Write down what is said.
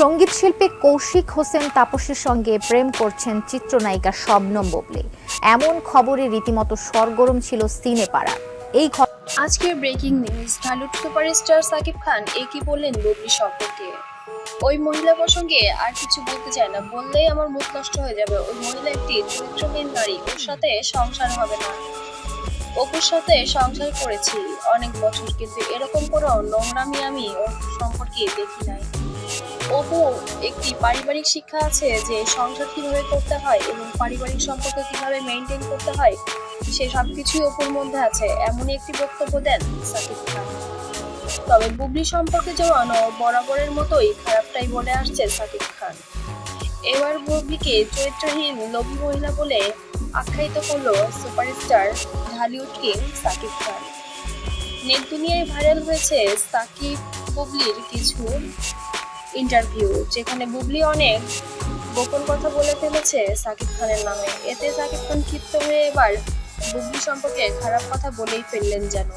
সংগীত শিল্পী কৌশিক হোসেন তাপসের সঙ্গে প্রেম করছেন চিত্রনায়িকা শবনম ববলি। এমন খবরে রীতিমতো সরগরম ছিল সিনেপাড়া। এই আজকের ব্রেকিং নিউজ ঢালুট সুপারস্টার সাকিব খান একই বললেন বুবলি সম্পর্কে। ওই মহিলা প্রসঙ্গে আর কিছু বলতে চায় না, বললেই আমার মুখ নষ্ট হয়ে যাবে। ওই মহিলা একটি চরিত্রহীন নারী, ওর সাথে সংসার হবে না। অপুর সাথে সংসার করেছি অনেক বছর, কিন্তু এরকম কোনো নোংরামি আমি ওর সম্পর্কে দেখি নাই। অপু একটি পারিবারিক শিক্ষা আছে যে সংসার কীভাবে করতে হয় এবং পারিবারিক সম্পর্ক কীভাবে মেনটেন করতে হয়, সে সব কিছুই অপুর মধ্যে আছে, এমনই একটি বক্তব্য দেন সাকিব খান। তবে বুবলি সম্পর্কে যেমন বরাবরের মতোই খারাপটাই বলে আসছে সাকিব খান। এবার বুবলিকে চরিত্রহীন লোভী মহিলা বলে আখ্যায়িত করল superstar Dhallywood king Shakib Khan. Net দুনিয়ায় ভাইরাল হয়েছে সাকিব, বুবলির কিছু ইন্টারভিউ যেখানে বুবলি অনেক গোপন কথা বলে ফেলেছে সাকিব খানের নামে। এতে সাকিব খান ক্ষিপ্ত হয়ে এবার বুবলি সম্পর্কে খারাপ কথা বলেই ফেললেন যেন।